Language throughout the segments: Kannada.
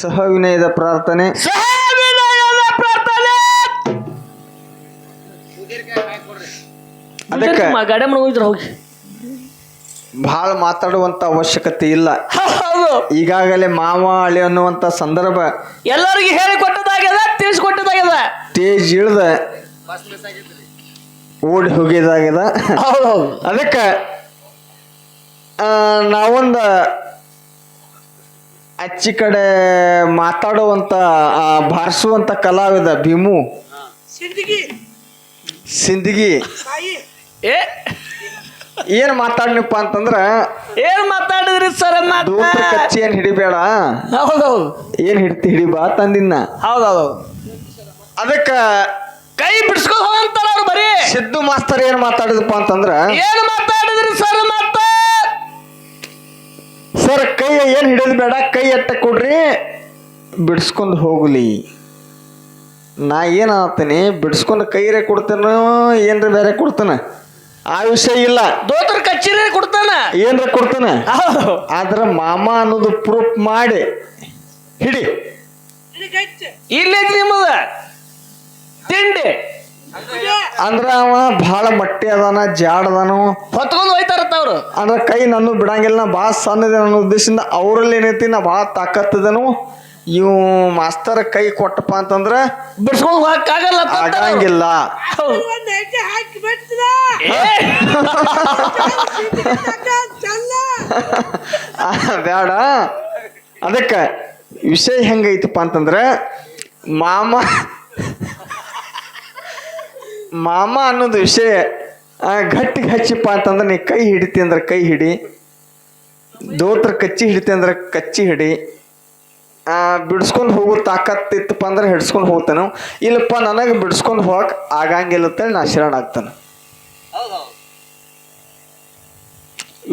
ಸಹವಿನಯದ ಪ್ರಾರ್ಥನೆ. ಸಹವಿನಯದ ಪ್ರಾರ್ಥನೆ! ಅದಕ್ಕೆ ಗಾಡಿ ಹೋಗಿ. ಬಹಳ ಮಾತಾಡುವಂತ ಅವಶ್ಯಕತೆ ಇಲ್ಲ. ಹೌದು ಈಗಾಗಲೇ ಮಾವ ಅಳಿ ಅನ್ನುವಂತ ಸಂದರ್ಭ ಎಲ್ಲರಿಗೂ ಹೇಳಿ ಕೊಟ್ಟದಾಗ್ಯದ ತಿಳಿಸ್ಕೊಟ್ಟದಾಗ್ಯದ. ತೇಜ್ ಇಳ್ದ ಓಡಿ ಹೋಗಿದಾಗ್ಯದ. ಅದಕ್ಕೆ ನಾವೊಂದ ಅಚ್ಚಿ ಕಡೆ ಮಾತಾಡುವಂತ ಆ, ಭಾರಿಸುವಂತ ಕಲಾವಿದ ಭೀಮು. ಸಿಂದಗಿ. ಏ ಏನ್ ಮಾತಾಡ್ನಪ್ಪ ಅಂತಂದ್ರ ಏನ್ ಮಾತಾಡಿದ್ರಿ ಸರ್ ದೂತ್ರ ಕಚ್ಚಿ ಏನ್ ಹಿಡಿಬೇಡ. ಹೌದೌದು. ಏನ್ ಹಿಡ್ತಿ ಹಿಡಿಬಾ ತಂದಿನ ಹೌದೌದು. ಅದಕ್ಕ ಕೈ ಬಿಡ್ಸ್ಕೊಂಡ್ ಹೋಗಂತಾರ ಅವ್ರು ಬರೀ. ಸಿದ್ದು ಮಾಸ್ತರ್ ಏನ್ ಮಾತಾಡಿದಪ್ಪ ಅಂತಂದ್ರ ಏನ್ ಮಾತಾಡಿದ್ರಿ ಸರ್ ಸರ್ ಕೈ ಏನ್ ಹಿಡಿದು ಬೇಡ ಕೈ ಎತ್ತ ಕೊಡ್ರಿ. ಬಿಡಿಸ್ಕೊಂಡು ಹೋಗ್ಲಿ. ನಾ ಏನು ಅನ್ನತ್ತೀನಿ ಬಿಡಿಸ್ಕೊಂಡು ಕೈರೇ ಕೊಡ್ತೇನೋ ಏನ್ರ ಬೇರೆ ಕೊಡ್ತಾನ. ಆ ವಿಷಯ ಇಲ್ಲ. ದೋತರ ಕಚ್ಚೇರಿ ಕೊಡ್ತಾನ. ಏನ್ರ ಕೊಡ್ತಾನ. ಆದ್ರೆ ಮಾಮ ಅನ್ನೋದು ಪ್ರೂಫ್ ಮಾಡಿ. ಹಿಡಿ. ಇಲ್ಲೈತಿ ನಿಮ್ಮದ? ತಿಂಡಿ. ಅಂದ್ರ ಅವ ಬಹಳ ಮಟ್ಟಿ ಅದಾನ ಜಾಡದಾನು. ಹೊತ್ಕೊಂಡ್ ಹೋಯ್ತಾರತ್ತ ಅವ್ರು ಅಂದ್ರೆ ಕೈ ನಾನು ಬಿಡಂಗಿಲ್ಲ ನಾ ಭಾಳ ಸಣ್ಣದ ಅನ್ನೋ ಉದ್ದೇಶದಿಂದ ಅವರಲ್ಲಿ ಏನೈತಿ ನಾ ಭಾಳ ತಾಕತ್ತದನು. ಇವು ಮಾಸ್ತರ್ ಕೈ ಕೊಟ್ಟಪ್ಪ ಅಂತಂದ್ರ ಬಿಡ್ಸ್ಕೊಂಡು ಹೋಗಕ್ಕಾಗಲ್ಲ. ಆಗಂಗಿಲ್ಲ. ಬೇಡ ಅದಕ್ಕ ವಿಷಯ ಹೆಂಗೈತಪ್ಪ ಅಂತಂದ್ರ ಮಾಮ ಮಾಮ ಅನ್ನೋದು ವಿಷಯ ಆ, ಹಚ್ಚಿಪ್ಪ ಅಂತಂದ್ರೆ ನೀ ಕೈ ಹಿಡಿತಿ ಅಂದ್ರೆ ಕೈ ಹಿಡಿ. ದೋತ್ರ ಕಚ್ಚಿ ಹಿಡಿತಿ ಅಂದ್ರೆ ಕಚ್ಚಿ ಹಿಡಿ. ಬಿಡಿಸ್ಕೊಂಡು ಹೋಗೋ ತಾಕತ್ತಿತ್ತಪ್ಪ ಅಂದ್ರೆ ಹಿಡ್ಸ್ಕೊಂಡು ಹೋಗ್ತಾನೆ. ಇಲ್ಲಪ್ಪ ನನಗೆ ಬಿಡಿಸ್ಕೊಂಡು ಹೋಗಕ್ಕೆ ಆಗಂಗಿಲ್ಲ ಅಂತೇಳಿ ನಾ ಶರಣ ಆಗ್ತಾನೆ.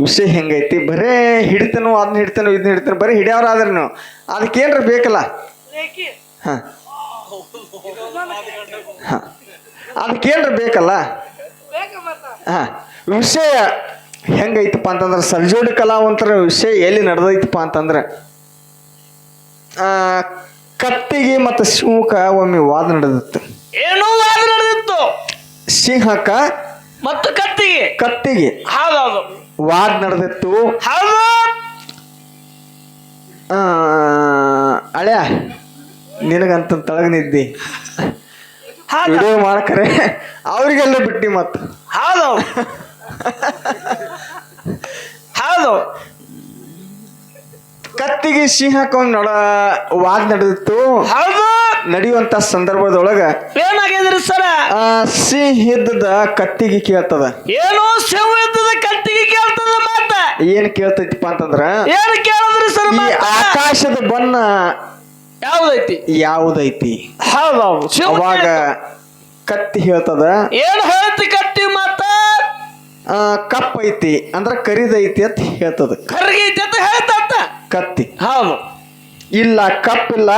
ವಿಷಯ ಹೆಂಗೈತಿ? ಬರೇ ಹಿಡಿತನು ಅದನ್ನ ಹಿಡಿತೇನೋ ಇದನ್ನ ಹಿಡಿತೇನೋ ಬರೀ ಹಿಡಿಯೋರಾದ್ರೆ ನೀವು. ಅದಕ್ಕೇನ್ರ ಬೇಕಲ್ಲ? ಹಾಂ. ಹಾಂ. ಅದಕ್ಕೇನ್ರ ಬೇಕಲ್ಲ? ಹಾಂ ವಿಷಯ ಹೆಂಗೈತಪ್ಪ ಅಂತಂದ್ರೆ ಸರ್ಜೋಡಿ ಕಲಾವಂತರ ವಿಷಯ ಎಲ್ಲಿ ನಡೆದೈತಪ್ಪ ಅಂತಂದ್ರೆ ಆ, ಕತ್ತಿಗೆ ಮತ್ತು ಶಿವಕ ಒಮ್ಮೆ ವಾದ ನಡೆದಿತ್ತು. ಏನೋ ವಾದ ನಡೆದಿತ್ತು. ಸಿಂಹಕ ಮತ್ತು ಕತ್ತಿಗೆ. ಕತ್ತಿಗೆ ಹೌದೌದು. ವಾದ ನಡೆದಿತ್ತು. ಹೌದು. ಆ, ಅಳ್ಯ ನಿನಗಂತ ತಳಗನಿದ್ದಿ. ವಿಡಿಯೋ ಮಾಡ್ಕರೆ ಅವ್ರಿಗೆಲ್ಲ ಬಿಟ್ಟಿ ಮತ್ತು ಹೌದು ಹೌದು ಕತ್ತಿಗೆ ಸಿಂಹಕ್ಕೊಂದು ನಡ ವಾದ ನಡೆದಿತ್ತು. ಹೌದು ನಡೆಯುವಂತ ಸಂದರ್ಭದೊಳಗ ಏನಾಗಿದ್ರಿ ಸರ? ಸಿಂಹ ಇದ್ದದ ಕತ್ತಿಗೆ ಕೇಳ್ತದ. ಏನೋ? ಸಿಂಹ ಇದ್ದದ ಕತ್ತಿಗೆ ಕೇಳ್ತದ ಮಾತ? ಏನ್ ಕೇಳ್ತೈತಿಪ್ಪ ಅಂತಂದ್ರ ಏನ್ ಕೇಳಿದ್ರಿ ಸರ್ ಈ ಆಕಾಶದ ಬಣ್ಣ ಯಾವ್ದೈತಿ? ಯಾವುದೈತಿ? ಹೌದೌದು. ಅವಾಗ ಕತ್ತಿ ಹೇಳ್ತದ? ಏನ್ ಹೇಳ್ತಿ ಕತ್ತಿ ಮತ್ತ? ಕಪ್ಪ ಕಪ್ ಐತಿ ಅಂದ್ರ ಕರಿದೈತಿ ಅಂತ ಹೇಳ್ತದ. ಕರ್ಗೈತಿ ಅಂತ ಹೇಳ್ತಂತ. ಕತ್ತಿ. ಹೌದು. ಇಲ್ಲ ಕಪ್ ಇಲ್ಲ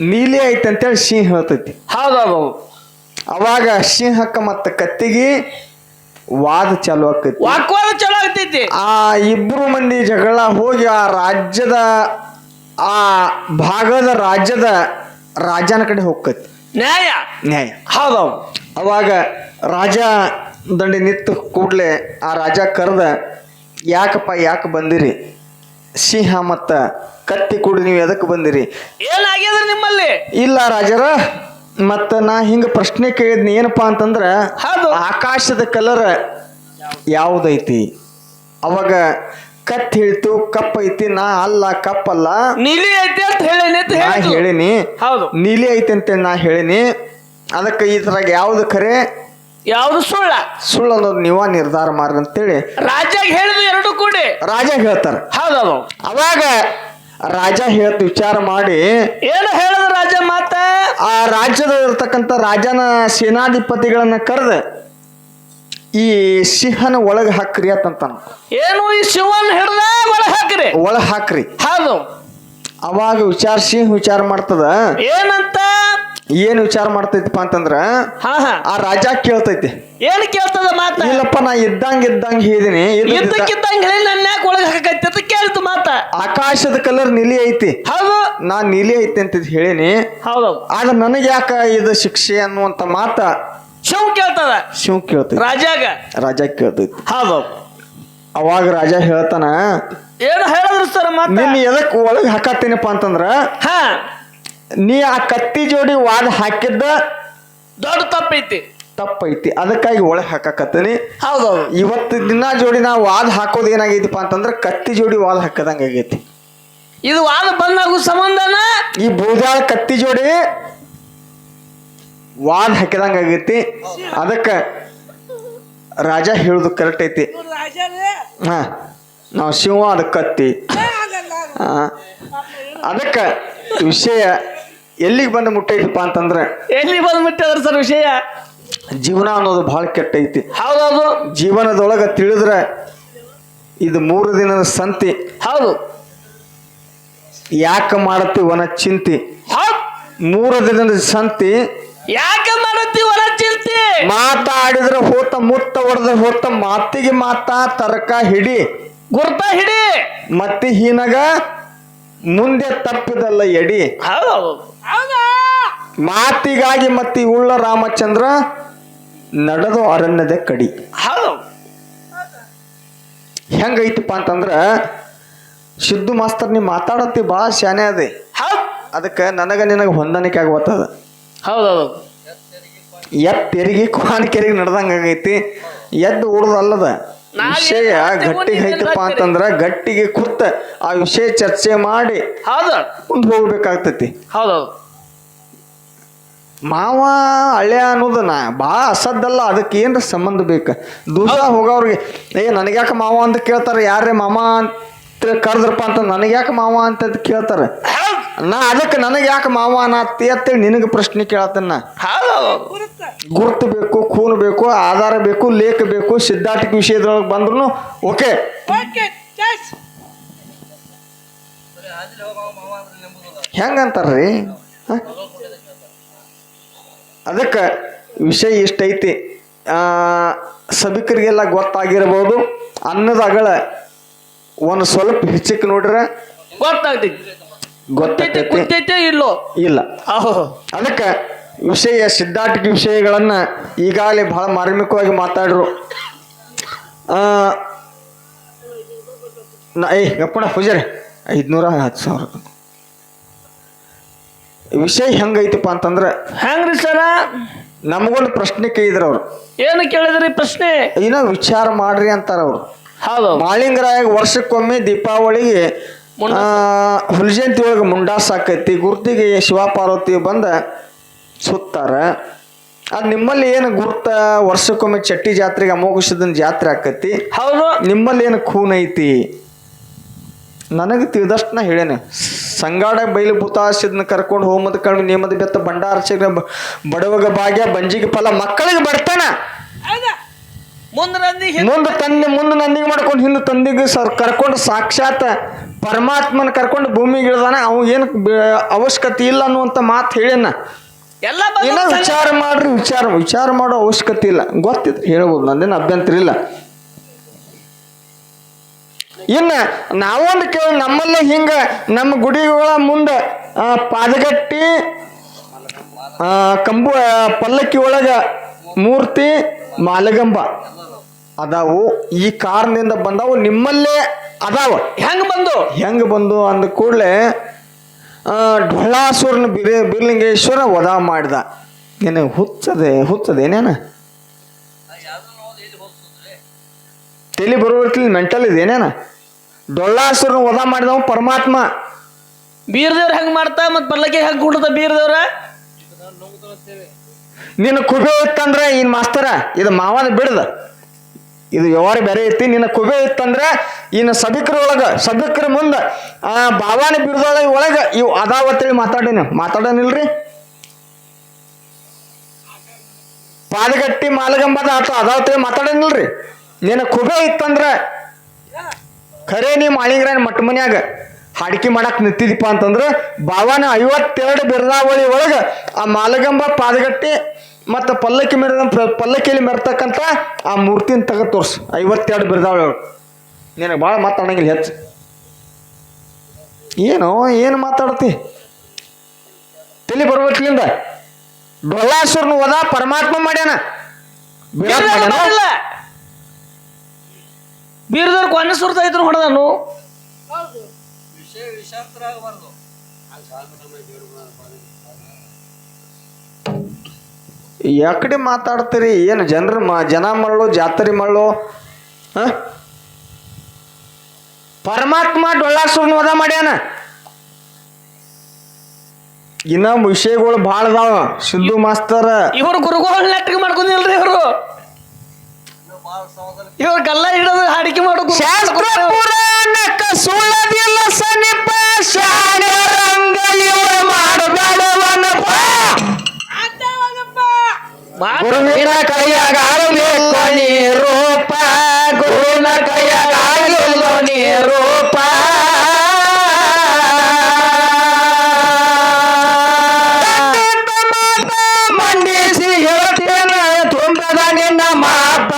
ನೀಲಿ ಐತಿ ಅಂತೇಳಿ ಸಿಂಹ ಹೇಳ್ತೈತಿ. ಹೌದೌದು. ಅವಾಗ ಸಿಂಹಕ್ಕ ಮತ್ತ ಕತ್ತಿಗೆ ವಾದ ಚಾಲು ಆಕೈತಿ ವಾಕ್ವಾದ ಚಲೋ ಆಗ್ತೈತಿ. ಆ ಇಬ್ರು ಮಂದಿ ಜಗಳ ಹೋಗಿ ಆ ರಾಜ್ಯದ ಆ ಭಾಗದ ರಾಜ್ಯದ ರಾಜನ ಕಡೆ ಹೋಗ್ತೈತಿ. ನ್ಯಾಯ. ನ್ಯಾಯ. ಹೌದೌದು ಅವಾಗ ರಾಜ ದಂಡಿ ನಿಂತು ಕೂಡ್ಲೆ ಆ ರಾಜ ಕರೆದ ಯಾಕಪ್ಪ ಯಾಕೆ ಬಂದಿರಿ? ಸಿಂಹ ಮತ್ತ ಕತ್ತಿ ಕೂಡಿ ನೀವು ಎದಕ್ಕೆ ಬಂದಿರಿ? ಏನಾಗ್ಯದ್ರ ನಿಮ್ಮಲ್ಲಿ? ಇಲ್ಲ ರಾಜರ ಮತ್ತ ನಾ ಹಿಂಗ ಪ್ರಶ್ನೆ ಕೇಳಿದ್ನಿ ಏನಪ್ಪ ಅಂತಂದ್ರ ಹೌದು. ಆಕಾಶದ ಕಲರ್ ಯಾವುದೈತಿ? ಅವಾಗ ಕತ್ ಹೇಳ್ತು ಕಪ್ ಐತಿ ನಾ ಅಲ್ಲ ಕಪ್ ಅಲ್ಲ. ನೀಲಿ ಐತಿ ಅಂತ ಹೇಳೇನಿ ಅಂತ ನಾ. ಹೇಳಿನಿ. ಹೌದು. ನೀಲಿ ಐತಿ ಅಂತ ನಾ ಹೇಳಿನಿ. ಅದಕ್ಕೆ ಇದ್ರಾಗ ಯಾವ್ದು ಖರೆ ಯಾವ್ದು ಸುಳ್ಳ? ಸುಳ್ಳು ಅನ್ನೋದು ನೀವ ನಿರ್ಧಾರ ಮಾಡ್ರಿ ಅಂತೇಳಿ. ರಾಜ್ಯಾಗ ಹೇಳಿದ ಎರಡು ಕೂಡಿ. ರಾಜ ಹೇಳ್ತಾರ. ಹೌದೌದು. ಅವಾಗ ರಾಜ ಹೇಳ್ತ ವಿಚಾರ ಮಾಡಿ ಏನು ಹೇಳದ ರಾಜ ಮಾತ? ಆ ರಾಜ್ಯದ ಇರ್ತಕ್ಕಂಥ ರಾಜನ ಸೇನಾಧಿಪತಿಗಳನ್ನ ಕರೆದ ಈ ಸಿಂಹನ ಒಳಗೆ ಹಾಕ್ರಿ ಅಂತಂತಾನ. ಏನು ಈ ಶಿವನ್ ಹಿಡ್ದ ಒಳಗೆ ಹಾಕ್ರಿ? ಒಳಗೆ ಹಾಕ್ರಿ. ಹೌದು. ಅವಾಗ ವಿಚಾರ ಸಿಂಹ ವಿಚಾರ ಮಾಡ್ತದ. ಏನಂತ? ಏನ್ ವಿಚಾರ ಮಾಡ್ತೈತಿಪ್ಪ ಅಂತಂದ್ರ ಹಾ ಹಾ. ಆ ರಾಜ ಕೇಳ್ತೈತಿ. ಏನ್ ಕೇಳ್ತದ ಮಾತ? ಇಲ್ಲಪ್ಪ ನಾ ಇದ್ದಂಗ ಇದ್ದಂಗ ಹೇಳಿದೀನಿ. ಇದ್ದಕ್ಕಿದ್ದಂಗ ಹೇಳಿ ನನ್ನ ಯಾಕೆ ಒಳಗೆ ಹಾಕೈತಿ ಅಂತ ಕೇಳ್ತು ಮಾತ. ಆಕಾಶದ ಕಲರ್ ನೀಲಿ ಐತಿ. ಹೌದು. ನಾ ನೀಲಿ ಐತಿ ಅಂತ ಹೇಳಿನಿ. ಹೌದು. ಆದ್ರೆ ನನಗೆ ಯಾಕ ಇದು ಶಿಕ್ಷೆ ಅನ್ನುವಂತ ಮಾತ ಶಿವ್ ಕೇಳ್ತದ? ಶಿವ ಕೇಳ್ತೈತಿ. ರಾಜಾಗ ರಾಜ ಕೇಳ್ತೈತಿ. ಹೌದು. ಅವಾಗ ರಾಜ ಹೇಳ್ತಾನ ಏನು ಹೇಳಿದ್ರು ಸರ್ ಮಾತ ನಿನ್ನ ಎದಕ್ ಒಳಗೆ ಹಾಕತ್ತೀನಪ್ಪ ಅಂತಂದ್ರ ಹಾ. ನೀ ಆ ಕತ್ತಿ ಜೋಡಿ ವಾದ ಹಾಕಿದ್ದ ದೊಡ್ಡ ತಪ್ಪೈತಿ. ತಪ್ಪೈತಿ. ಅದಕ್ಕಾಗಿ ಒಳಗೆ ಹಾಕಕತ್ತೀನಿ. ಹೌದೌದು ಇವತ್ತು ದಿನ ಜೋಡಿ ನಾ ವಾದ ಹಾಕೋದು ಏನಾಗೈತಿಪ್ಪ ಅಂತಂದ್ರ ಕತ್ತಿ ಜೋಡಿ ವಾದ ಹಾಕದಂಗ ಆಗೈತಿ. ಇದು ವಾದ ಬಂದಾಗು ಸಂಬಂಧನ? ಈ ಬೂದಾಳ ಕತ್ತಿ ಜೋಡಿ ವಾದ ಹಾಕಿದಂಗ ಆಗೈತಿ. ಅದಕ್ಕ ರಾಜ ಹೇಳುದು ಕರೆಕ್ಟ್ ಐತಿ. ಹ ನಾವು ಶಿವ ಅದಕ್ಕೆ ಕತ್ತಿ ಅದಕ್ಕ ವಿಷಯ ಎಲ್ಲಿಗೆ ಬಂದು ಮುಟ್ಟೈತಿಪ್ಪ ಅಂತಂದ್ರ ಎಲ್ಲಿ ಮುಟ್ಟದ್ರ ಸರ್ ವಿಷಯ? ಜೀವನ ಅನ್ನೋದು ಬಹಳ ಕೆಟ್ಟೈತಿ. ಹೌದೌದು. ಜೀವನದೊಳಗ ತಿಳಿದ್ರೆ ಇದು ಮೂರು ದಿನದ ಸಂತಿ. ಹೌದು. ಯಾಕೆ ಮಾಡತ್ತೀವನ ಚಿಂತಿ. ಹೌದ್. ಮೂರು ದಿನದ ಸಂತಿ ಯಾಕೆ ಮಾಡತ್ತಿ ಹೊರ ಚಿಂತೆ ಮಾತಾಡಿದ್ರೆ ಹೋತ ಮುತ್ತ ಹೊಡೆದ ಹೋತ ಮಾತಿಗೆ ಮಾತಾ ತರಕ ಹಿಡಿ. ಗುರ್ತ ಹಿಡಿ. ಮತ್ತೆ ಹೀನಗ ಮುಂದೆ ತಪ್ಪಿದಲ್ಲ ಎಡಿ. ಮಾತಿಗಾಗಿ ಮತ್ತೆ ಉಳ್ಳ ರಾಮಚಂದ್ರ ನಡೆದು ಅರಣ್ಯದ ಕಡಿ. ಹೌದು. ಹೆಂಗೈತಪ್ಪ ಅಂತಂದ್ರ ಸಿದ್ದು ಮಾಸ್ತರ್ ನೀ ಮಾತಾಡತ್ತಿ ಬಾ ಶಾನೆ ಅದೇ. ಅದಕ್ಕೆ ನನಗ ನಿನಗ ಹೊಂದಾಣಿಕೆ ಆಗ್ಬತ್ತದ ಹೌದೌದು. ಎತ್ ತೆರಿಗೆ ಕ್ವಾನ್ ಕೆರಿಗೆ ನಡ್ದಂಗ ಆಗೈತಿ. ಎದ್ದು ಉಳ್ದಲ್ಲದ. ವಿಷಯ ಗಟ್ಟಿಗೆ ಐತಪ್ಪ? ಅಂತಂದ್ರ ಗಟ್ಟಿಗೆ ಕುತ್ತ ಆ ವಿಷಯ ಚರ್ಚೆ ಮಾಡಿ ಮುಂದೆ ಹೋಗ್ಬೇಕಾಗ್ತೈತಿ. ಹೌದೌದು. ಮಾವ ಹಳೆ ಅನ್ನೋದನ್ನ ಭಾಳ ಅಸದ್ದಲ್ಲ ಅದಕ್ಕೆ ಏನ್ರ ಸಂಬಂಧ ಬೇಕು? ದೂರ ಹೋಗೋರಿಗೆ ಏ ನನಗ್ಯಾಕೆ ಮಾವ ಅಂತ ಕೇಳ್ತಾರೆ ಯಾರೇ ಮಾಮ ಅಂತ ಕರೆದ್ರಪ್ಪ ಅಂತ ನನಗ್ಯಾಕೆ ಮಾವ ಅಂತ ಕೇಳ್ತಾರೆ? ನಾ ಅದಕ್ಕೆ ನನಗೆ ಯಾಕೆ ಮಾವ ಅನ್ನತ್ತಿ ಅಂತೇಳಿ ನಿನಗೆ ಪ್ರಶ್ನೆ ಕೇಳತ್ತನ್ನ ಗುರುತು ಬೇಕು ಖೂನ್ ಬೇಕು ಆಧಾರ ಬೇಕು ಲೇಖ ಬೇಕು ಸಿದ್ಧಾಂತಿಕ ವಿಷಯದೊಳಗೆ ಬಂದ್ರು ಓಕೆ. ಹೆಂಗಂತಾರ್ರಿ? ಅದಕ್ಕೆ ವಿಷಯ ಇಷ್ಟೈತಿ ಆ, ಸಭಿಕರಿಗೆಲ್ಲ ಗೊತ್ತಾಗಿರ್ಬೋದು. ಅನ್ನದ ಅಗಳ ಒಂದು ಸ್ವಲ್ಪ ಹೆಚ್ಚಕ್ಕೆ ನೋಡ್ರೆ. ಗೊತ್ತಾಗ್ತೈತಿ. ಗೊತ್ತೈತಿ ಇಲ್ಲೋ? ಇಲ್ಲ. ಅದಕ್ಕೆ ವಿಷಯ ಸಿದ್ಧಾಟಿಕ ವಿಷಯಗಳನ್ನು ಈಗಾಗಲೇ ಬಹಳ ಮಾರ್ಮಿಕವಾಗಿ ಮಾತಾಡ್ರು. ಅಪ್ಪಣ ನಾ ಏಯ್ ಗಪ್ಪಣ ಪೂಜಾರಿ ಐದುನೂರ ಹತ್ತು ಸಾವಿರ. ವಿಷಯ ಹೆಂಗೈತಪ್ಪ ಅಂತಂದ್ರೆ ಹೆಂಗ್ರಿ ಸರ? ನಮಗೊಂದು ಪ್ರಶ್ನೆ ಕೇಳಿದ್ರು ಅವ್ರು. ಏನು ಕೇಳಿದ್ರಿ ಪ್ರಶ್ನೆ? ಏನೋ ವಿಚಾರ ಮಾಡ್ರಿ ಅಂತಾರ ಅವ್ರು. ಹೌದು. ಮಾಳಿಂಗರಾಯ ವರ್ಷಕ್ಕೊಮ್ಮೆ ದೀಪಾವಳಿಗೆ ಆ, ಹುಲ್ಜಯಂತಿ ಒಳಗೆ ಮುಂಡಾಸ್ ಆಕೈತಿ ಗುರ್ತಿಗೆ ಶಿವಪಾರ್ವತಿ ಬಂದ ಸುತ್ತಾರ. ಅದು ನಿಮ್ಮಲ್ಲಿ ಏನು ಗುರ್ತ ವರ್ಷಕ್ಕೊಮ್ಮೆ ಚಟ್ಟಿ ಜಾತ್ರೆಗೆ ಅಮೋಘಿಸಿದ ಜಾತ್ರೆ ಆಕೈತಿ? ಹೌದು. ನಿಮ್ಮಲ್ಲಿ ಏನು ಖೂನ್ ಐತಿ? ನನಗೆ ತಿಳಿದಷ್ಟು ನಾ ಹೇಳೇನೆ. ಸಂಗಾಡ ಬೈಲು ಭೂತಾಸಿದ್ನ ಕರ್ಕೊಂಡು ಹೋಮದ ಕಡಿಮೆ ನೇಮದ ಬೆತ್ತ ಭಂಡಾರ ಬಡವಗ ಭಾಗ್ಯ ಬಂಜಿಗೆ ಫಲ ಮಕ್ಕಳಿಗೆ ಬರ್ತಾನ ಮುಂದೆ ತಂದೆ ಮುಂದೆ ನಂದಿಗೆ ಮಾಡ್ಕೊಂಡು ಹಿಂದೆ ತಂದಿಗೆ ಸರ್ ಕರ್ಕೊಂಡು ಸಾಕ್ಷಾತ್ ಪರಮಾತ್ಮನ ಕರ್ಕೊಂಡು ಭೂಮಿಗೆ ಇಳ್ದಾನ ಅವ್ ಏನು ಅವಶ್ಯಕತೆ ಇಲ್ಲ ಅನ್ನುವಂಥ ಮಾತು ಹೇಳಿನ. ಎಲ್ಲ ಏನೋ ವಿಚಾರ ಮಾಡ್ರಿ ವಿಚಾರ ವಿಚಾರ ಮಾಡೋ ಅವಶ್ಯಕತೆ ಇಲ್ಲ. ಗೊತ್ತಿತ್ತು ಹೇಳ್ಬೋದು ನಂದೇನು ಅಭ್ಯಂತರ ಇಲ್ಲ. ಇನ್ನ ನಾವೊಂದು ಕೇಳಿ ನಮ್ಮಲ್ಲೇ ಹಿಂಗ ನಮ್ಮ ಗುಡಿಗಳ ಮುಂದೆ ಪಾದಗಟ್ಟಿ ಆ, ಕಂಬು ಪಲ್ಲಕ್ಕಿ ಒಳಗ ಮೂರ್ತಿ ಮಾಲಗಂಬ ಅದಾವು. ಈ ಕಾರಣದಿಂದ ಬಂದವು. ನಿಮ್ಮಲ್ಲೇ ಅದಾವ. ಹೆಂಗ್ ಬಂದು? ಹೆಂಗ್ ಬಂದು ಅಂದ ಕೂಡಲೇ ಢೊಳ್ಳಾಸುರನ ಬಿರೆ ಬಿರ್ಲಿಂಗೇಶ್ವರ ವಧ ಮಾಡ್ದ. ಏನು ಹುಚ್ಚದೆ ಹುಚ್ಚದೇನೇನ ತಲೆ ಬರೋರ್ತಿಲ್ ಮೆಂಟಲ್ ಇದೇನೇನ ಡೊಳ್ಳಾಸುರನ ವಧ ಮಾಡಿದವ ಪರಮಾತ್ಮ. ಬೀರ್ದೇವ್ರ ಹೆಂಗ್ ಮಾಡ್ತಾ ಮತ್ ಬರ್ಲಕ್ಕೆ ಹೆಂಗ್ ಕುಡ್ದ ಬೀರ್ದೇವ್ರ? ನಿನ್ನ ಕುಬೇ ಇತ್ತಂದ್ರ ಇನ್ ಮಾಸ್ತರ ಇದು ಮಾವನ ಬಿಡದ. ಇದು ವ್ಯವಹಾರ ಬೇರೆ ಐತಿ. ನಿನ್ನ ಕುಬೆ ಇತ್ತಂದ್ರೆ ಇನ್ನು ಸಭಿಕರ ಒಳಗ ಸಭಿಕರ ಮುಂದೆ ಆ ಭಾವಾನಿ ಬಿರುದೊಳ ಒಳಗ ಇವು ಅದಾವತ್ತೇಳಿ ಮಾತಾಡಿನ. ಮಾತಾಡೋನಿಲ್ರಿ? ಪಾದಗಟ್ಟಿ ಮಾಲಗಂಬದ ಆತ ಅದಾವತ್ತೇಳಿ ಮಾತಾಡೋನಿಲ್ರಿ? ನಿನ್ನ ಕುಬೆ ಇತ್ತಂದ್ರೆ ಖರೆ ನೀ ಮಾಳಿಂಗ್ರ ಮಟ್ಟ ಮನ್ಯಾಗ ಹಾಡಿಕೆ ಮಾಡಕ್ ನಿಂತಿದೀಪ ಅಂತಂದ್ರೆ ಭಾವನ ಐವತ್ತೆರಡು ಬಿರ್ದಾವಳಿ ಒಳಗ ಆ ಮಾಲಗಂಬ ಪಾದಗಟ್ಟಿ ಮತ್ತು ಪಲ್ಲಕ್ಕಿ ಮೆರೆದ ಪಲ್ಲಕ್ಕಿಯಲ್ಲಿ ಮೆರ್ತಕ್ಕಂಥ ಆ ಮೂರ್ತಿನ ತಗ ತೋರ್ಸು. ಐವತ್ತೆರಡು ಬಿರದಾವಳಿ ನಿನಗೆ ಭಾಳ ಮಾತಾಡಂಗಿಲ್ಲ ಹೆಚ್ಚು. ಏನು ಏನು ಮಾತಾಡ್ತಿ? ತಲೆ ಬರ್ಬೇಕಿಲ್ಲಿಂದ? ಡೊಲ್ಲಾಸುರ್ನ ಹೋದ ಪರಮಾತ್ಮ ಮಾಡ್ಯಾನ. ಬೀರದವ್ರು ಕೊನೆ ಸುರ್ತ ಇದ್ರು ಹೊಡೆದನು ಯಾಕಡೆ ಮಾತಾಡ್ತೀರಿ? ಏನು ಜನರು ಮ ಜನ ಮರಳು ಜಾತ್ರೆ ಮರಳು? ಹ? ಪರಮಾತ್ಮ ಡೊಳ್ಳಾಸುರ್ನ ವದ ಮಾಡ್ಯಾನ? ಇನ್ನ ವಿಷಯಗಳು ಭಾಳ ಅದಾವ. ಸಿದ್ದು ಮಾಸ್ತರ್. ಇವರು ಗುರುಗೋಳ್ ನೆಟ್ಟಿಗೆ ಮಾಡ್ಕೊಂಡಿಲ್ರಿ ಇವರು. ಇವ್ರ ಗಲ್ಲ ಹಿಡಿದು ಹಾಡಿಕೆ ಮಾಡೋ ಶಾಸ್ತ್ರ ಪುರಾಣಕ್ಕ ಸುಳ್ಳದಿಲ್ಲ ಗುರುವಿನ ಕೈಯಾಗ ಆಗಲಿಲ್ಲ ನೀ ರೂಪ ಗುರುವಿನ ಕೈಯಾಗ ಆಗಲಿಲ್ಲ ನೀರೂಪ ಮಂಡಿಸಿ ಹೇಳ್ತೇನೆ ತುಂಬದ ನಿನ್ನ ಮಾಪ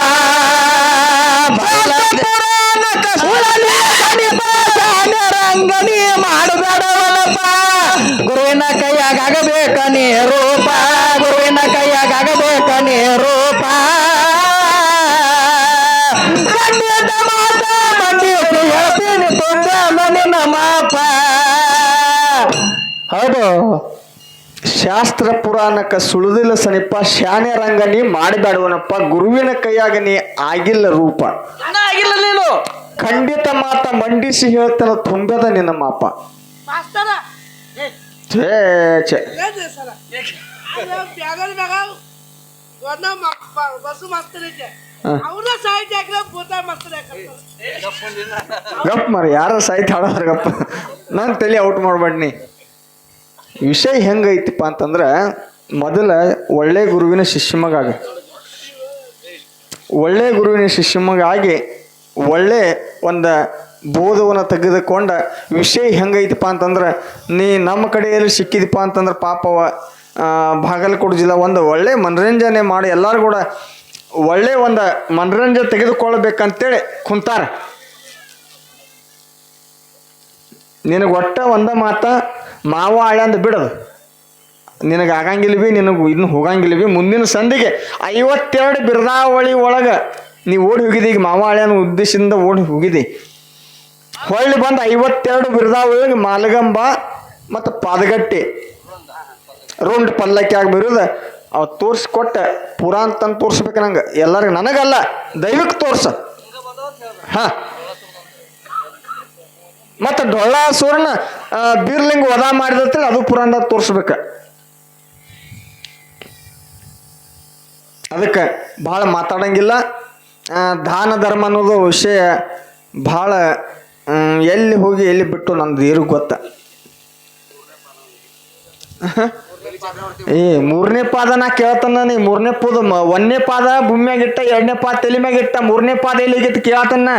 ರಂಗನಿ ಮಾಡಬೇಡವಲ್ಲಪ್ಪ ಗುರುವಿನ ಕೈಯಾಗ ಆಗಬೇಕ ನೀ ಮಾತ ಹೇಳ್ತೀನಿ ಮಾಪ ಹೌದು. ಶಾಸ್ತ್ರ ಪುರಾಣಕ ಸುಳಿದಿಲ್ಲ ಸನಿಪ್ಪ. ಶಾನೆ ರಂಗ ನೀ ಮಾಡಬೇಡವನಪ್ಪ ಗುರುವಿನ ಕೈಯಾಗ ನೀ ಆಗಿಲ್ಲ ರೂಪ. ಆಗಿಲ್ಲ ನೀನು. ಖಂಡಿತ ಮಾತ ಮಂಡಿಸಿ ಹೇಳ್ತಾನ ತುಂಬದ ನಿನ್ನ ಮಾಪ. ಛೇ ಬಸ್ಸು. ಅವ್ರ ಸಾಹಿತ್ಯ ಹಾಕಿದ್ರೆ ಭೂತ ಮಾಸ್ತರ್ ಹಾಕಿ ಗಪ್ ಮರ ಯಾರ ಸಾಹಿತ್ಯ ಹಾಡೋದ್ರ ಗಪ್ಪ ನಾನು ತಲೆ ಔಟ್ ಮಾಡ್ಬೇಡ್ನಿ. ವಿಷಯ ಹೆಂಗೈತಿಪ್ಪ ಅಂತಂದ್ರೆ ಮೊದಲ ಒಳ್ಳೆ ಗುರುವಿನ ಶಿಷ್ಯ ಮಗ ಆಗ ಒಳ್ಳೆ ಗುರುವಿನ ಶಿಷ್ಯ ಮಗ ಆಗಿ ಒಳ್ಳೆ ಒಂದು ಬೋಧವನ್ನು ತೆಗೆದುಕೊಂಡ ವಿಷಯ ಹೆಂಗೈತಿಪ್ಪ ಅಂತಂದ್ರೆ ನೀ ನಮ್ಮ ಕಡೆಯಲ್ಲಿ ಸಿಕ್ಕಿದಪ್ಪ ಅಂತಂದ್ರೆ ಪಾಪವ ಆ, ಬಾಗಲಕೋಟೆ ಜಿಲ್ಲಾ ಒಂದು ಒಳ್ಳೆ ಮನರಂಜನೆ ಮಾಡಿ ಎಲ್ಲರೂ ಕೂಡ ಒಳ್ಳೆ ಒಂದು ಮನರಂಜನೆ ತೆಗೆದುಕೊಳ್ಬೇಕಂತೇಳಿ ಕುಂತಾರ. ನಿನಗೆ ಒಟ್ಟ ಒಂದ ಮಾತ ಮಾವ ಆಳ್ಯಂದು ಬಿಡದು. ನಿನಗೆ ಆಗಂಗಿಲ್ಲ ಬಿ, ನಿನಗೆ ಇನ್ನು ಹೋಗಂಗಿಲ್ಲ ಬಿ. ಮುಂದಿನ ಸಂಧಿಗೆ ಐವತ್ತೆರಡು ಬಿರದಾವಳಿ ಒಳಗೆ ನೀವು ಓಡಿ ಹೋಗಿದ್ದಿ ಈಗ ಮಾವ ಆಳ್ಯನ ಉದ್ದೇಶದಿಂದ ಓಡಿ ಹೋಗಿದ್ದಿ ಹೊಳ್ಳಿ ಬಂದು ಐವತ್ತೆರಡು ಬಿರದಾವಳಿ ಮಾಲಗಂಬ ಮತ್ತು ಪಾದಗಟ್ಟಿ. ರೌಂಡ್ ಪಲ್ಲಕ್ಕಿ ಆಗಿ ಬರೋದು ಅವ್ ತೋರಿಸ್ಕೊಟ್ಟ ಪುರಾಣ ತಂದು ತೋರಿಸ್ಬೇಕು ನಂಗೆ. ಎಲ್ಲರಿಗೂ ನನಗಲ್ಲ ದೈವಕ್ಕೆ ತೋರ್ಸ. ಹಾಂ. ಮತ್ತು ಡೊಳ್ಳ ಸೂರ್ಣ ಬೀರ್ಲಿಂಗ ವಧ ಮಾಡಿದ್ರೆ ಅದು ಪುರಾಣ ತೋರಿಸ್ಬೇಕ. ಅದಕ್ಕೆ ಭಾಳ ಮಾತಾಡಂಗಿಲ್ಲ. ದಾನ ಧರ್ಮ ಅನ್ನೋದು ವಿಷಯ ಭಾಳ ಎಲ್ಲಿ ಹೋಗಿ ಎಲ್ಲಿ ಬಿಟ್ಟು ನಂದು ಇರು ಗೊತ್ತ. ಏ ಮೂರನೇ ಪಾದ ನಾ ಕೇಳ್ತಾನ ನೀ ಮೂರನೇ ಪದ ಒಂದನೇ ಪಾದ ಭೂಮ್ಯಾಗ ಇಟ್ಟ ಎರಡನೇ ಪಾದ ತಲೆ ಮ್ಯಾಗ ಇಟ್ಟ ಮೂರನೇ ಪಾದ ಎಲ್ಲಿಗಿತ್ತು ಕೇಳ್ತಾನ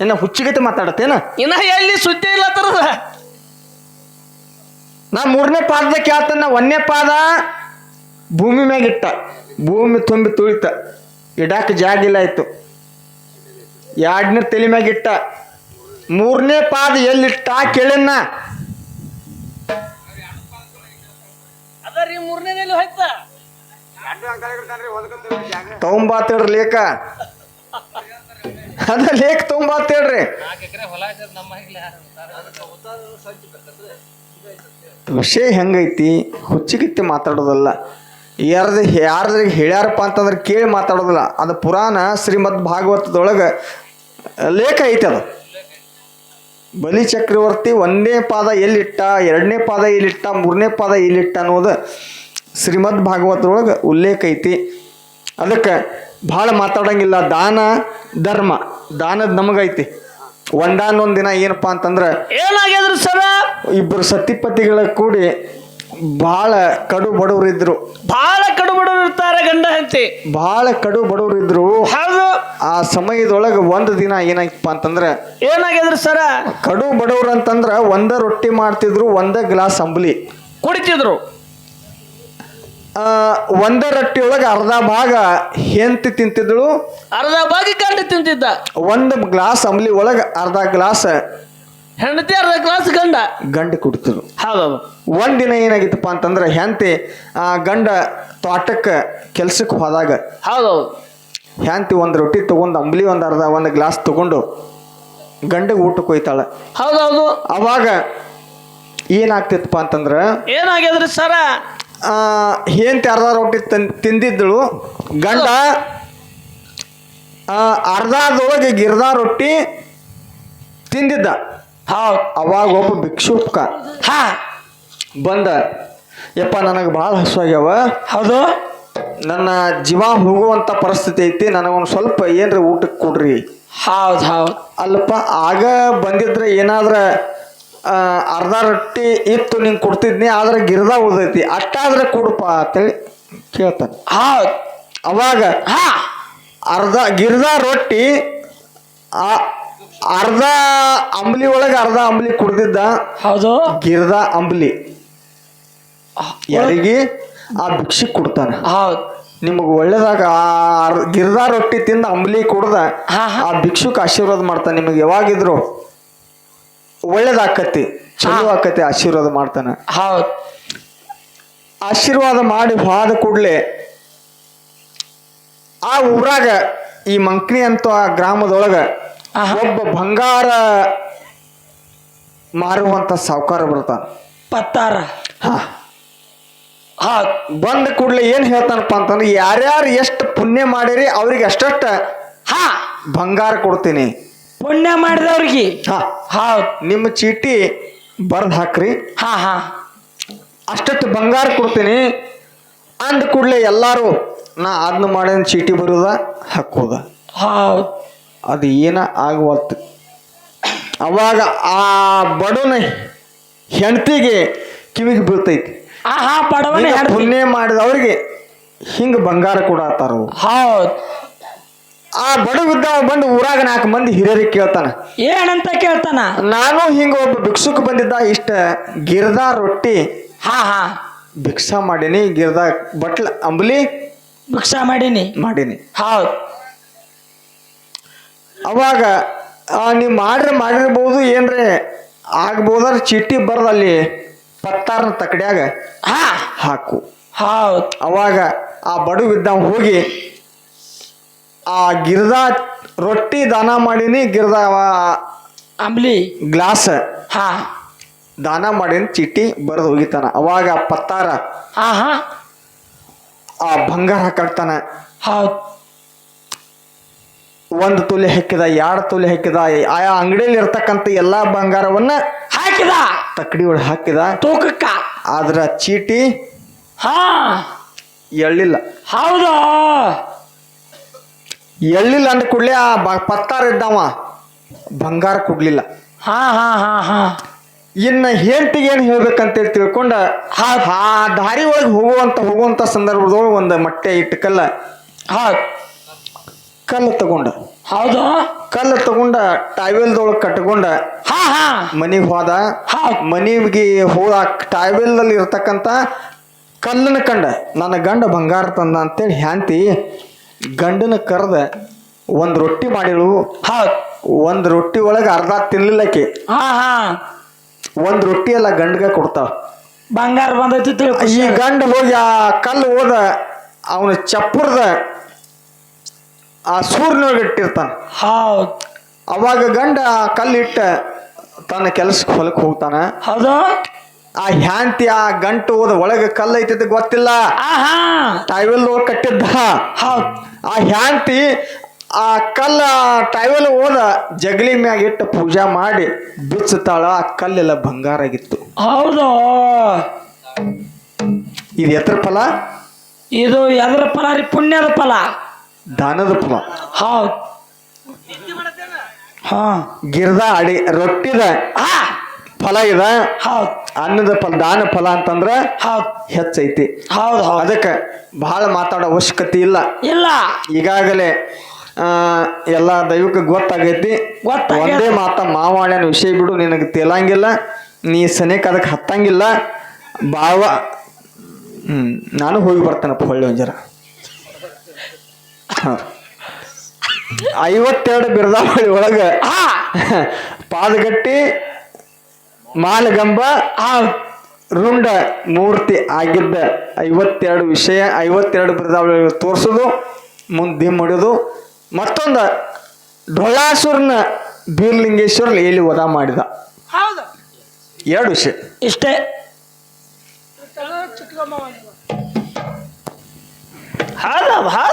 ಏನ ಹುಚ್ಚಿಗೆ ಮಾತಾಡತ್ತೇನ ಇನ್ನ ಎಲ್ಲಿ ಸುದ್ದಿ ಇಲ್ಲ ತರದ? ನಾ ಮೂರನೇ ಪಾದದ ಕೇಳ್ತಾನ ಒಂದನೇ ಪಾದ ಭೂಮಿ ಮ್ಯಾಗಿಟ್ಟ ಭೂಮಿ ತುಂಬಿ ತುಳಿತ ಇಡಾಕ ಜಾಗ ಇಲ್ಲ ಆಯ್ತು. ಎರಡನೇ ತಲೆ ಮ್ಯಾಗ ಇಟ್ಟ ಮೂರನೇ ಪಾದ ಎಲ್ಲಿಟ್ಟ ಕೇಳಿನ ಅದರಿ ಮೂರನೇದಲ್ಲಿ ಹೋಯ್ತಾ? ತಗೊಂಬಾತೇಳ್ರಿ ಲೇಖ ಅದ ಲೇಖ ತಗೊಂಬಾತೇಳ್ರಿ ವಿಷಯ ಹೆಂಗೈತಿ ಹುಚ್ಚಿಗಿತ್ತಿ ಮಾತಾಡೋದಲ್ಲ. ಯಾರ್ದು ಯಾರ್ದ್ರಿಗೆ ಹೇಳ್ಯಾರಪ್ಪ ಅಂತಂದ್ರೆ ಕೇಳಿ ಮಾತಾಡೋದಿಲ್ಲ. ಅದು ಪುರಾಣ ಶ್ರೀಮದ್ ಭಾಗವತದೊಳಗೆ ಲೇಖ ಐತೆ ಅದು. ಬಲಿ ಚಕ್ರವರ್ತಿ ಒಂದನೇ ಪಾದ ಎಲ್ಲಿಟ್ಟ ಎರಡನೇ ಪಾದ ಎಲ್ಲಿಟ್ಟ ಮೂರನೇ ಪಾದ ಎಲ್ಲಿಟ್ಟ ಅನ್ನೋದು ಶ್ರೀಮದ್ ಭಾಗವತದೊಳಗೆ ಉಲ್ಲೇಖ ಐತಿ. ಅದಕ್ಕೆ ಭಾಳ ಮಾತಾಡಂಗಿಲ್ಲ ದಾನ ಧರ್ಮ ದಾನದ ನಮಗೈತಿ ಒಂದಾನೊಂದು ದಿನ ಏನಪ್ಪಾ ಅಂತಂದ್ರೆ ಏನಾಗಿದ್ರು ಸರ ಇಬ್ಬರು ಸತಿಪತಿಗಳ ಕೂಡಿ ಬಹಳ ಕಡು ಬಡವ್ರು ಇದ್ರು ಬಹಳ ಕಡು ಬಡವರು ಇರ್ತಾರೆ ಗಂಡ ಹೆಂಡತಿ. ಬಹಳ ಕಡು ಬಡವ್ರು ಇದ್ರು ಹೌದು ಆ ಸಮಯದೊಳಗೆ ಒಂದು ದಿನ ಏನಾಯ್ತಪ್ಪ ಅಂತಂದ್ರೆ ಏನಾಗಿದ್ರು ಸರ? ಕಡು ಬಡವ್ರು ಅಂತಂದ್ರ ಒಂದ ರೊಟ್ಟಿ ಮಾಡ್ತಿದ್ರು ಒಂದ ಗ್ಲಾಸ್ ಅಂಬಲಿ. ಕುಡಿತಿದ್ರು. ಆ, ಒಂದ ರೊಟ್ಟಿ ಒಳಗೆ ಅರ್ಧ ಭಾಗ ಹೆಂತಿ ತಿಂತಿದ್ಳು ಅರ್ಧ ಭಾಗ ಗಂಡ ತಿಂತಿದ್ದ. ಒಂದ್ ಗ್ಲಾಸ್ ಅಂಬಲಿ ಒಳಗೆ ಅರ್ಧ ಗ್ಲಾಸ್ ಹೆಂಡತಿ ಅರ್ಧ ಗ್ಲಾಸ್ ಗಂಡ. ಗಂಡು ಕುಡಿತಿದ್ರು. ಹೌದೌದು. ದಿನ ಏನಾಗಿತ್ತಪ್ಪ ಅಂತಂದ್ರೆ ಹೆಂತಿ ಆ ಗಂಡ ತೋಟಕ್ಕೆ ಕೆಲ್ಸಕ್ಕೆ ಹೋದಾಗ ಹೌದೌದು. ಹೆಂತಿ ಒಂದು ರೊಟ್ಟಿ ತಗೊಂಡು ಅಂಬ್ಲಿ ಒಂದು ಅರ್ಧ ಒಂದು ಗ್ಲಾಸ್ ತಗೊಂಡು ಗಂಡಗೆ ಊಟಕ್ಕೆ ಹೋಯ್ತಾಳೆ. ಹೌದೌದು. ಅವಾಗ ಏನಾಗ್ತಿತ್ತಪ್ಪ ಅಂತಂದ್ರೆ ಏನಾಗ್ಯದ್ರಿ ಸರ? ಹೆಂತಿ ಅರ್ಧ ರೊಟ್ಟಿ ತಿನ್ ತಿಂದಿದ್ದಳು. ಗಂಡ ಅರ್ಧದೊಳಗೆ ಗಿರ್ದ ರೊಟ್ಟಿ ತಿಂದಿದ್ದ. ಹೌದು. ಅವಾಗ ಒಬ್ಬ ಭಿಕ್ಷುಪ್ಕ ಹಾ. ಬಂದ ಯಪ್ಪ ನನಗೆ ಭಾಳ ಹಸುವಾಗ್ಯಾವ ಹೌದು. ನನ್ನ ಜೀವ ಹೋಗುವಂತ ಪರಿಸ್ಥಿತಿ ಐತಿ ನನಗೊಂದು ಸ್ವಲ್ಪ ಏನ್ರಿ ಊಟಕ್ಕೆ ಕೊಡ್ರಿ? ಹೌದು ಹೌದು. ಅಲ್ಲಪ್ಪ ಆಗ ಬಂದಿದ್ರೆ ಏನಾದ್ರ ಆ, ಅರ್ಧ ರೊಟ್ಟಿ ಇತ್ತು ನಿಂಗೆ ಕೊಡ್ತಿದ್ನಿ ಆದ್ರೆ ಗಿರ್ದ ಉದೈತಿ ಅಟ್ಟಾದ್ರೆ ಕೊಡಪ್ಪ ಅಂತೇಳಿ ಕೇಳ್ತಾನೆ. ಹೌದು. ಅವಾಗ ಹಾ. ಅರ್ಧ ಗಿರ್ದ ರೊಟ್ಟಿ ಆ ಅರ್ಧ ಅಂಬ್ಲಿ ಒಳಗೆ ಅರ್ಧ ಅಂಬ್ಲಿ ಕುಡ್ದಿದ್ದ ಹೌದು. ಗಿರ್ದ ಅಂಬ್ಲಿ. ಯಾರಿಗೆ? ಆ ಭಿಕ್ಷಿಕ್ ಕೊಡ್ತಾನೆ. ಹೌದು ನಿಮಗೆ ಒಳ್ಳೇದಾಗ ಗಿರ್ದ ರೊಟ್ಟಿ ತಿಂದ ಅಂಬ್ಲಿ ಕುಡ್ದ ಹಾ, ಹಾ. ಆ ಭಿಕ್ಷುಕ್ ಆಶೀರ್ವಾದ ಮಾಡ್ತಾನೆ. ನಿಮಗೆ ಯಾವಾಗಿದ್ರು ಒಳ್ಳೇದಾಕತಿ ಚಲೋ. ಆಕತಿ ಆಶೀರ್ವಾದ ಮಾಡ್ತಾನೆ. ಹೌದು ಆಶೀರ್ವಾದ ಮಾಡಿ ಹೋದ ಕೂಡಲೇ ಆ ಊರಾಗ ಈ ಮಂಕ್ನಿ ಅಂತ ಆ ಗ್ರಾಮದೊಳಗ ಆಹಾ. ಒಬ್ಬ ಬಂಗಾರ ಮಾರುವಂತ ಸಾವುಕಾರ ಬರ್ತಾನ. ಪತ್ತಾರ. ಹಾ. ಹೌದು ಬಂದ ಕೂಡಲೇ ಏನ್ ಹೇಳ್ತಾನಪ್ಪ ಅಂತಂದ್ರೆ ಯಾರ್ಯಾರು ಎಷ್ಟು ಪುಣ್ಯ ಮಾಡಿರಿ ಅವ್ರಿಗೆ ಅಷ್ಟಷ್ಟ ಹಾ ಬಂಗಾರ ಕೊಡ್ತೀನಿ. ಪುಣ್ಯ ಮಾಡಿದವ್ರಿಗೆ? ಹಾ ಹಾ ನಿಮ್ಮ ಚೀಟಿ ಬರ್ದು ಹಾಕ್ರಿ. ಹಾ ಹಾ. ಅಷ್ಟಷ್ಟು ಬಂಗಾರ ಕೊಡ್ತೀನಿ. ಅಂದ ಕೂಡಲೇ ಎಲ್ಲಾರು ನಾ ಅದನ್ನ ಮಾಡಿದ ಚೀಟಿ ಬರೋದ ಹಾಕೋದ. ಹೌದು ಅದು ಏನ ಆಗವಲ್ತು. ಅವಾಗ ಆ ಬಡವನ ಹೆಂಡತಿಗೆ ಕಿವಿಗೆ ಬೀಳ್ತೈತಿ. ಹಾ ಪಡವನೆ ಈಗ ಮಾಡಿದ ಪುಣ್ಯ ಮಾಡಿದವ್ರಿಗೆ ಹಿಂಗ ಬಂಗಾರ ಕೊಡತ್ತಾರ ಅವ್ರು. ಹೌದು. ಆ ಬಡವಿದ್ದ ಬಂದು ಊರಾಗ ನಾಲ್ಕು ಮಂದಿ ಹಿರಿಯರಿಗೆ ಕೇಳ್ತಾನ. ಏನಂತ ಕೇಳ್ತಾನ? ನಾನು ಹಿಂಗ ಒಬ್ಬ ಭಿಕ್ಷುಕ್ ಬಂದಿದ್ದ ಇಷ್ಟ ಗಿರ್ದ ರೊಟ್ಟಿ ಹಾ ಹಾ. ಭಿಕ್ಷಾ ಮಾಡೀನಿ ಗಿರ್ದ ಬಟ್ಲ ಅಂಬಲಿ ಭಿಕ್ಷಾ ಮಾಡೀನಿ? ಮಾಡೀನಿ. ಹೌದು. ಅವಾಗ ಆ, ನೀವ್ ಮಾಡ್ರಿ ಮಾಡಿರ್ಬೋದು ಏನ್ರಿ ಆಗ್ಬೋದಾರ ಚೀಟಿ ಬರ್ದ ಅಲ್ಲಿ ಪತ್ತಾರನ ತಕಡ್ಯಾಗ ಹಾ. ಹಾಕು. ಹೌದು. ಅವಾಗ ಆ ಬಡವಿದ್ದ ಹೋಗಿ ಆ ಗಿರ್ದ ರೊಟ್ಟಿ ದಾನ ಮಾಡೀನಿ ಗಿರ್ದ ಅಂಬ್ಲಿ. ಗ್ಲಾಸ್ ಹಾ. ದಾನ ಮಾಡಿನ ಚೀಟಿ ಬರೆದು ಹೋಗಿತಾನ ಅವಾಗ ಪತ್ತಾರ ಹಾ ಹಾ. ಆ ಬಂಗಾರ ಹಾಕಾಕ್ತಾನ ಹೌದು. ಒಂದು ತೊಲೆ ಹಾಕಿದ ಎರಡು ತೊಲೆ ಹಾಕಿದ ಆಯಾ ಅಂಗಡಿಯಲ್ಲಿ ಇರ್ತಕ್ಕಂಥ ಎಲ್ಲಾ ಬಂಗಾರವನ್ನ ಹಾಕಿದ. ತಕ್ಕಡಿ ಒಳಗೆ ಹಾಕಿದ. ತೂಕಕ್ಕ. ಆದ್ರ ಚೀಟಿ ಹಾ. ಎಳ್ಳಿಲ್ಲ. ಹೌದು? ಎಳ್ಳಿಲ್ಲ ಅಂದ್ರೆ ಕೂಡಲೇ ಆ ಬ- ಪತ್ತಾರ ಇದ್ದಾವ. ಬಂಗಾರ ಕೊಡ್ಲಿಲ್ಲ. ಹಾ ಹಾ ಹಾ ಹಾ. ಇನ್ನ ಹೆಂಡತಿಗೆ ಏನು ಹೇಳ್ಬೇಕಂತೇಳಿ ತಿಳ್ಕೊಂಡ ಆ ದಾರಿ ಒಳಗೆ ಹೋಗುವಂತ ಹೋಗುವಂತ ಸಂದರ್ಭದೊಳಗೆ ಒಂದು ಮೊಟ್ಟೆ ಇಟ್ಟು ಕಲ್ಲ ಹೌದು ಕಲ್ಲು ತಗೊಂಡ. ಹೌದು? ಕಲ್ಲು ತಗೊಂಡ ಟಾಯ್ವೆಲ್ದೊಳಗೆ ಕಟ್ಕೊಂಡ ಹಾ ಹಾ. ಮನಿಗೆ ಹೋದ. ಟಾವೆಲ್ ಮನಿಗೆ ಹೋದ ಟಾಯ್ವೆಲ್ದಲ್ಲಿ ಇರ್ತಕ್ಕಂಥ ಕಲ್ಲನ್ನ ಕಂಡ. ನನ್ನ ಗಂಡ ಬಂಗಾರ ತಂದ ಅಂತೇಳಿ ಹ್ಯಾಂತಿ ಗಂಡನ ಕರೆದ ಒಂದು ರೊಟ್ಟಿ ಮಾಡಿಳು. ಒಂದ್ ಒಂದು ರೊಟ್ಟಿ ಒಳಗೆ ಅರ್ಧ ತಿನ್ಲಿಲ್ಲಕ್ಕೆ ಹಾ ಹಾ. ಒಂದು ರೊಟ್ಟಿ ಎಲ್ಲ ಗಂಡಗೆ ಕೊಡ್ತಾವ ಬಂಗಾರ ಬಂದೈತಿ ತಿಳ್ಕೊ. ಈ ಗಂಡ ಹೋಗಿ ಆ ಕಲ್ಲು ಹೋದ ಅವನ ಚಪ್ಪರದ ಆ ಸೂರ್ಯನೊಳಗೆ ಇಟ್ಟಿರ್ತಾನ. ಹೌದು. ಅವಾಗ ಗಂಡ ಕಲ್ಲಿಟ್ಟ ಕಲ್ಲು ಇಟ್ಟ ತನ್ನ ಕೆಲಸಕ್ಕೆ ಹೊಲಕ್ಕೆ ಹೋಗ್ತಾನ. ಹೌದು. ಆ ಹ್ಯಾಂತಿ ಆ ಗಂಟು ಹೋದ ಒಳಗೆ ಕಲ್ಲು ಐತಿದ್ದು ಗೊತ್ತಿಲ್ಲ. ಆಹಾ. ಟೈವೆಲ್ ಕಟ್ಟಿದ್ದ. ಹೌದು. ಆ ಹ್ಯಾಂತಿ ಆ ಕಲ್ಲ ಟೈವೆಲ್ ಹೋದ ಜಗಲಿ ಮ್ಯಾಗ ಇಟ್ಟು ಪೂಜಾ ಮಾಡಿ ಬಿಚ್ಚುತ್ತಾಳ ಆ ಕಲ್ಲೆಲ್ಲ ಬಂಗಾರ ಆಗಿತ್ತು. ಹೌದು. ಇದು ಎತ್ರ ಫಲ? ಇದು ಎದ್ರ ಫಲ ರೀ? ಪುಣ್ಯದ ಫಲ. ದಾನದ ಫಲ. ಹೌದು ಹಾ ಗಿರ್ದ ಅಡಿ ರೊಟ್ಟಿದ ಆ ಫಲ ಇದ. ಹೌದ್ ಅನ್ನದ ಫಲ ದಾನ ಫಲ ಅಂತಂದ್ರ ಹೌದ್ ಹೆಚ್ಚೈತಿ. ಹೌದು ಹೌದು. ಅದಕ್ಕೆ ಬಹಳ ಮಾತಾಡೋ ಅವಶ್ಯಕತೆ ಇಲ್ಲ. ಇಲ್ಲ. ಈಗಾಗಲೇ ಆ, ಎಲ್ಲ ದೈವಕ್ಕೆ ಗೊತ್ತಾಗೈತಿ. ಒಂದೇ ಮಾತ ಮಾವಾಳ್ಯನ ವಿಷಯ ಬಿಡು ನಿನಗೆ ತೇಲಂಗಿಲ್ಲ. ನೀ ಸನೇಕ ಅದಕ್ಕೆ ಹತ್ತಂಗಿಲ್ಲ. ಬಾವ ಹ್ಮ್ ನಾನು ಹೋಗಿ ಬರ್ತೇನಪ್ಪ ಹೊಳ್ಳಿ ಒಂಜರ. ಐವತ್ತೆರಡು ಬಿರದಾವಳಿ ಒಳಗ. ಪಾದಗಟ್ಟಿ ಮಾಲಗಂಬ ಆ ರುಂಡ ಮೂರ್ತಿ ಆಗಿದ್ದ ಐವತ್ತೆರಡು ವಿಷಯ ಐವತ್ತೆರಡು ಬಿರದಾವಳಿ ತೋರಿಸೋದು ಮುಂದೆ ಹೊಡೆದು ಮತ್ತೊಂದು ಢೊಳ್ಳಾಸುರನ ಬೀರ್ಲಿಂಗೇಶ್ವರ ಎಲ್ಲಿ ವಧ ಮಾಡಿದ. ಹೌದು. ಎರಡು ವಿಷಯ. ಇಷ್ಟೇ.